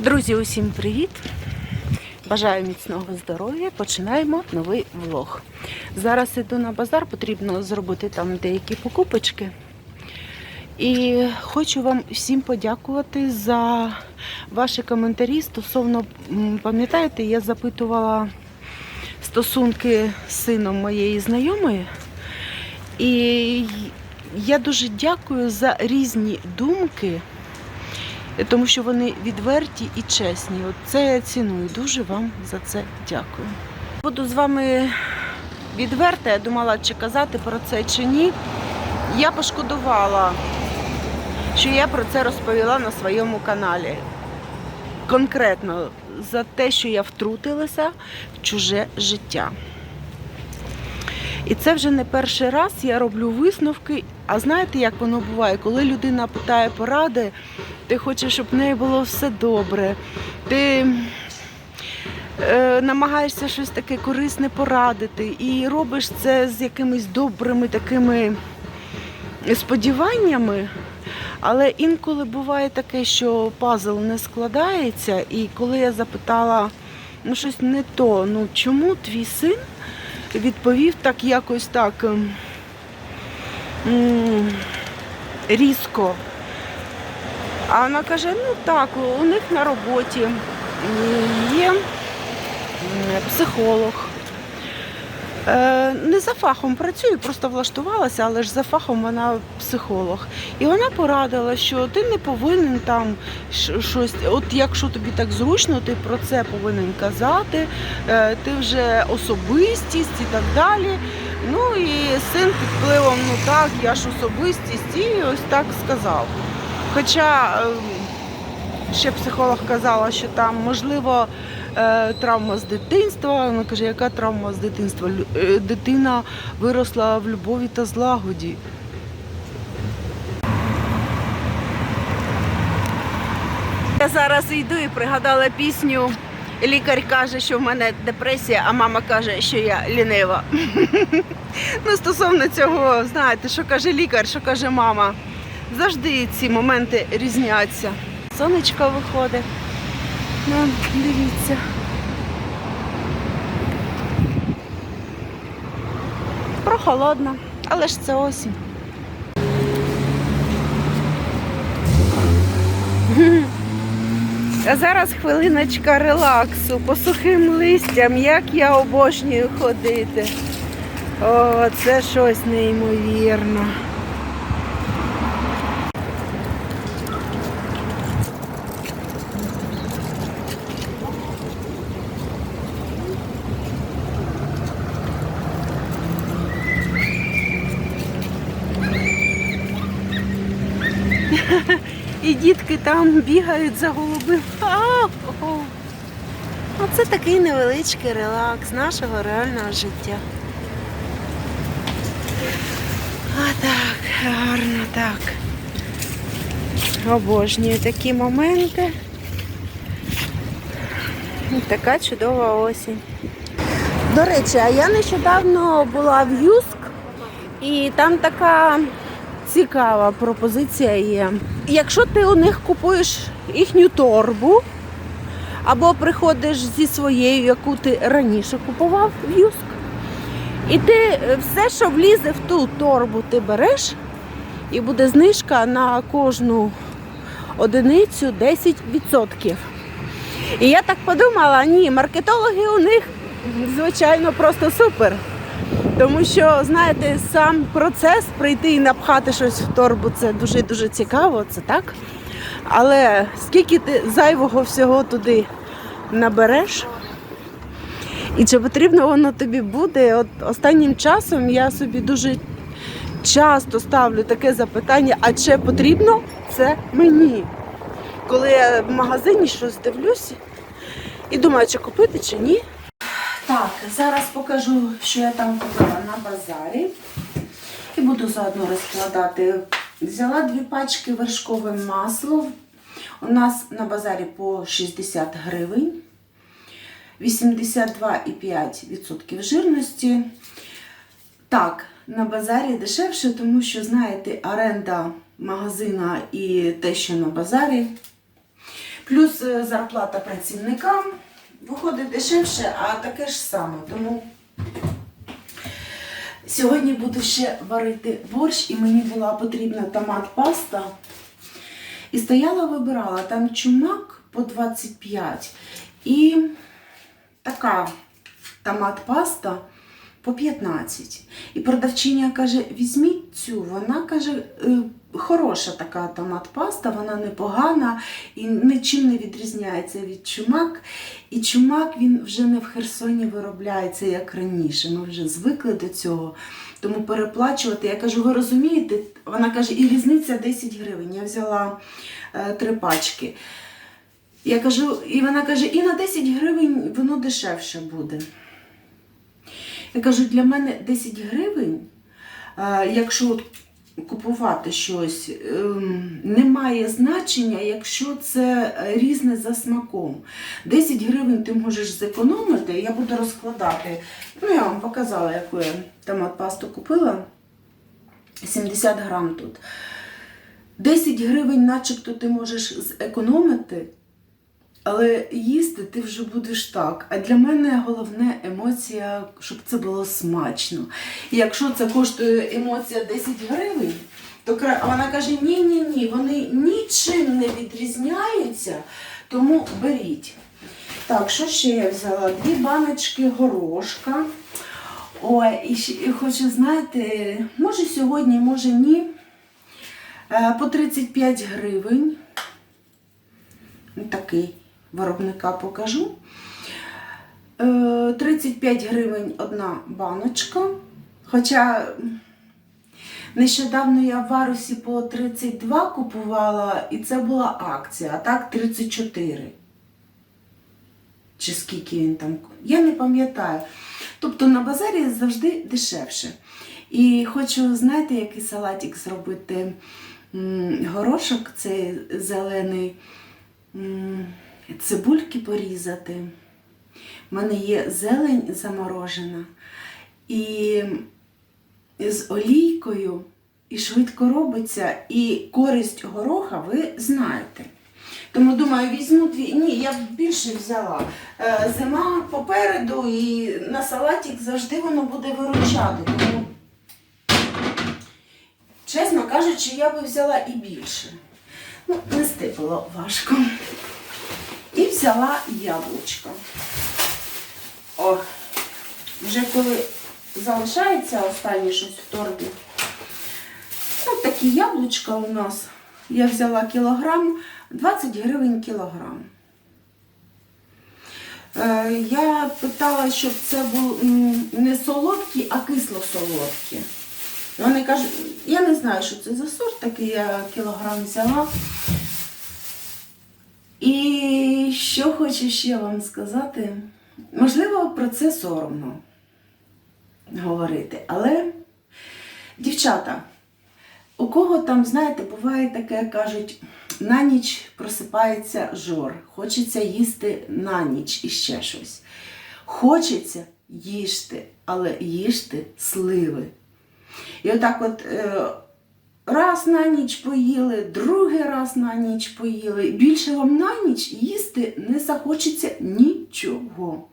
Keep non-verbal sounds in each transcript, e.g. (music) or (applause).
Друзі, усім привіт! Бажаю міцного здоров'я. Починаємо новий влог. Зараз іду на базар, потрібно зробити там деякі покупочки. І хочу вам всім подякувати за ваші коментарі стосовно, пам'ятаєте, я запитувала стосунки з сином моєї знайомої. І я дуже дякую за різні думки тому що вони відверті і чесні. От це я ціную. Дуже вам за це дякую. Буду з вами відверта, я думала, чи казати про це чи ні. Я пошкодувала, що я про це розповіла на своєму каналі. Конкретно за те, що я втрутилася в чуже життя. І це вже не перший раз я роблю висновки. А знаєте, як воно буває, коли людина питає поради, ти хочеш, щоб в неї було все добре. Ти е, намагаєшся щось таке корисне порадити і робиш це з якимись добрими такими сподіваннями. Але інколи буває таке, що пазл не складається, і коли я запитала, ну щось не то, ну чому твій син відповів так якось так ем, різко. А вона каже: ну так, у них на роботі є психолог. Е, Не за фахом працює, просто влаштувалася, але ж за фахом вона психолог. І вона порадила, що ти не повинен там щось, от якщо тобі так зручно, ти про це повинен казати, е, ти вже особистість і так далі. Ну і син під впливом, ну так, я ж особистість, і ось так сказав. Хоча ем, ще психолог казала, що там можливо травма з дитинства. Вона каже, яка травма з дитинства? Е, Дитина виросла в любові та злагоді. Я зараз йду і пригадала пісню. Лікар каже, що в мене депресія, а мама каже, що я лінива. (laughs) Ну, стосовно цього, знаєте, що каже лікар, що каже мама. Завжди ці моменти різняться. Сонечко виходить. Ну, дивіться. Прохолодно, але ж це осінь. А зараз хвилиночка релаксу по сухим листям, як я обожнюю ходити. О, це щось неймовірно. І дітки там бігають за голубим. Оце такий невеличкий релакс нашого реального життя. А так, гарно так. Обожнюю такі моменти. Така чудова осінь. До речі, а я нещодавно була в Юск, і там така цікава пропозиція є. Якщо ти у них купуєш їхню торбу, або приходиш зі своєю, яку ти раніше купував в Юск, і ти е, все, що влізе в ту торбу, ти береш, і буде знижка на кожну одиницю 10%. І я так подумала, ні, маркетологи у них, звичайно, просто супер. Тому що, знаєте, сам процес прийти і напхати щось в торбу це дуже-дуже цікаво, це так. Але скільки ти зайвого всього туди набереш, і чи потрібно воно тобі буде? От останнім часом я собі дуже часто ставлю таке запитання, а чи потрібно це мені? Коли я в магазині щось дивлюсь і думаю, чи купити, чи ні. Так, зараз покажу, що я там купила на базарі. І буду заодно розкладати. Взяла дві пачки вершкове масло. У нас на базарі по 60 гривень. 82,5% жирності. Так, на базарі дешевше, тому що, знаєте, оренда магазина і те, що на базарі Плюс е, зарплата працівникам виходить дешевше, а таке ж саме. Тому сьогодні буду ще варити борщ, і мені була потрібна томат паста. І стояла, вибирала там чумак по 25 і така томат паста по 15. І продавчиня каже: візьміть цю. Вона каже, «Е, хороша така томат паста, вона непогана і нічим не відрізняється від чумак. І чумак він вже не в Херсоні виробляється як раніше. Ми вже звикли до цього. Тому переплачувати. Я кажу, ви розумієте? Вона каже, і різниця 10 гривень. Я взяла е, три пачки. Я кажу, і вона каже, і на 10 гривень воно дешевше буде. Я кажу, для мене 10 гривень, е, якщо от купувати щось, ем, не має значення, якщо це різне за смаком. 10 гривень ти можеш зекономити, я буду розкладати. Ну, я вам показала, яку я томат пасту купила. 70 грам тут. 10 гривень, начебто, ти можеш зекономити, але їсти ти вже будеш так. А для мене головне емоція, щоб це було смачно. І якщо це коштує емоція 10 гривень, то вона каже: ні, ні, вони нічим не відрізняються, тому беріть. Так, що ще я взяла? Дві баночки горошка. Ой, і, хочу, знаєте, може сьогодні, може ні. Е, По 35 гривень. Такий виробника покажу. Е, 35 гривень одна баночка. Хоча нещодавно я в Варусі по 32 купувала, і це була акція, а так 34. Чи скільки він там. Я не пам'ятаю. Тобто на базарі завжди дешевше. І хочу, знаєте, який салатик зробити. Горошок цей зелений, цибульки порізати. У мене є зелень заморожена. І з олійкою, і швидко робиться, і користь гороха ви знаєте. Тому думаю, візьму дві. Ні, я б більше взяла. Е, Зима попереду і на салатик завжди воно буде виручати. Тому, чесно кажучи, я би взяла і більше. Ну, нести було важко. І взяла яблучко. О, вже коли залишається останнє щось в торбі. Ну, такі яблучка у нас. Я взяла кілограм, 20 гривень кілограм. Е, я питала, щоб це був м, не солодкі, а кисло-солодкі. Вони кажуть, я не знаю, що це за сорт, такий я кілограм взяла. І що хочу ще вам сказати, можливо, про це соромно говорити, але дівчата, у кого там, знаєте, буває таке, кажуть, на ніч просипається жор, хочеться їсти на ніч і ще щось. Хочеться їжте, але їжте сливи. І отак от е, раз на ніч поїли, другий раз на ніч поїли. Більше вам на ніч їсти не захочеться нічого.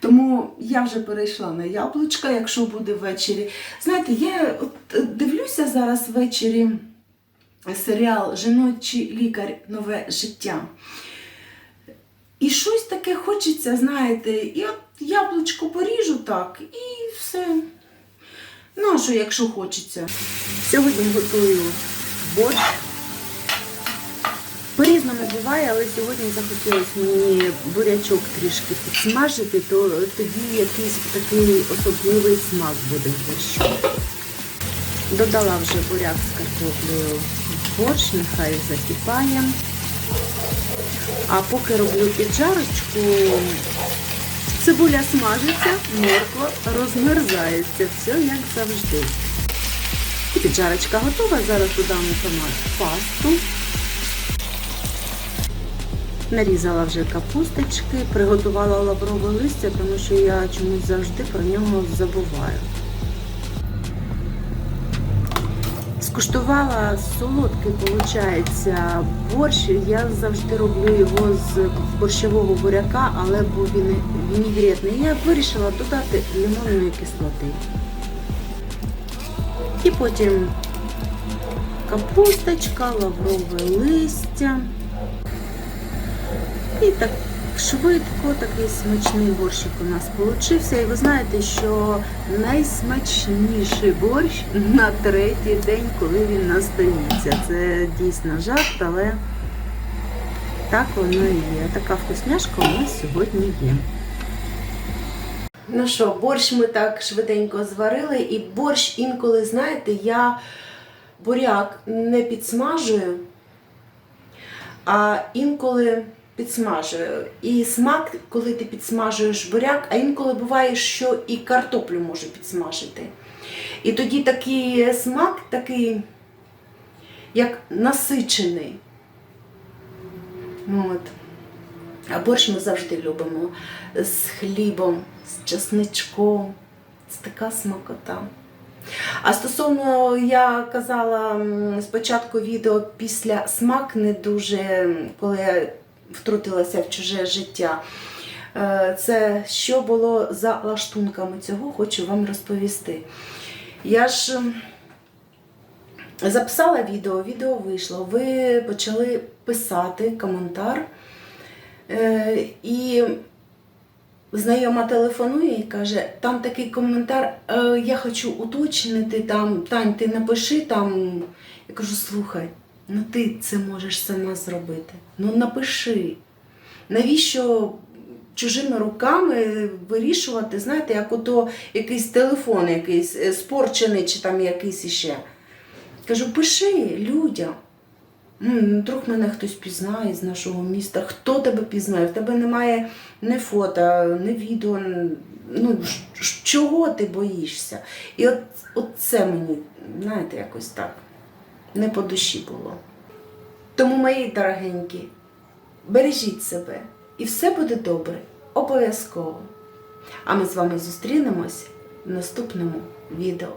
Тому я вже перейшла на яблучка, якщо буде ввечері. Знаєте, я от е, дивлюся зараз ввечері серіал Жіночий лікар Нове життя. І щось таке хочеться, знаєте, і от яблучко поріжу так, і все. Ну, а що, якщо хочеться. Сьогодні готую борщ. По-різному буває, але сьогодні захотілося мені бурячок трішки підсмажити, то тоді якийсь такий особливий смак буде борщу. Додала вже буряк з картоплею в борщ, нехай закипає. А поки роблю піджарочку, цибуля смажиться, морква розмерзається. Все як завжди. І піджарочка готова. Зараз додамо томат пасту. Нарізала вже капусточки, приготувала лаврове листя, тому що я чомусь завжди про нього забуваю. Скуштувала солодкий, виходить, борщ. Я завжди роблю його з борщового буряка, але був він вінігретний. Я вирішила додати лимонної кислоти. І потім капусточка, лаврове листя. І так швидко такий смачний борщик у нас получився. І ви знаєте, що найсмачніший борщ на третій день, коли він настоїться. Це дійсно жарт, але так воно і є. Така вкусняшка у нас сьогодні є. Ну що, борщ ми так швиденько зварили, і борщ інколи, знаєте, я буряк не підсмажую, а інколи підсмажую. І смак, коли ти підсмажуєш буряк, а інколи буває, що і картоплю можу підсмажити. І тоді такий смак такий, як насичений. От. А борщ ми завжди любимо з хлібом, з чесничком. Це така смакота. А стосовно, я казала спочатку відео після смак не дуже, коли я втрутилася в чуже життя. Е, Це що було за лаштунками цього, хочу вам розповісти. Я ж записала відео, відео вийшло. Ви почали писати коментар. Е, І знайома телефонує і каже, там такий коментар, е, я хочу уточнити, там, Тань, ти напиши там. Я кажу, слухай, ну ти це можеш сама зробити. Ну напиши. Навіщо чужими руками вирішувати, знаєте, як ото якийсь телефон, якийсь е, спорчений чи там якийсь іще. Кажу, пиши людям. М, Вдруг мене хтось пізнає з нашого міста. Хто тебе пізнає? В тебе немає ні фото, ні відео. Ну, чого ти боїшся? І от, от це мені, знаєте, якось так не по душі було. Тому, мої дорогенькі, бережіть себе, і все буде добре, обов'язково. А ми з вами зустрінемось в наступному відео.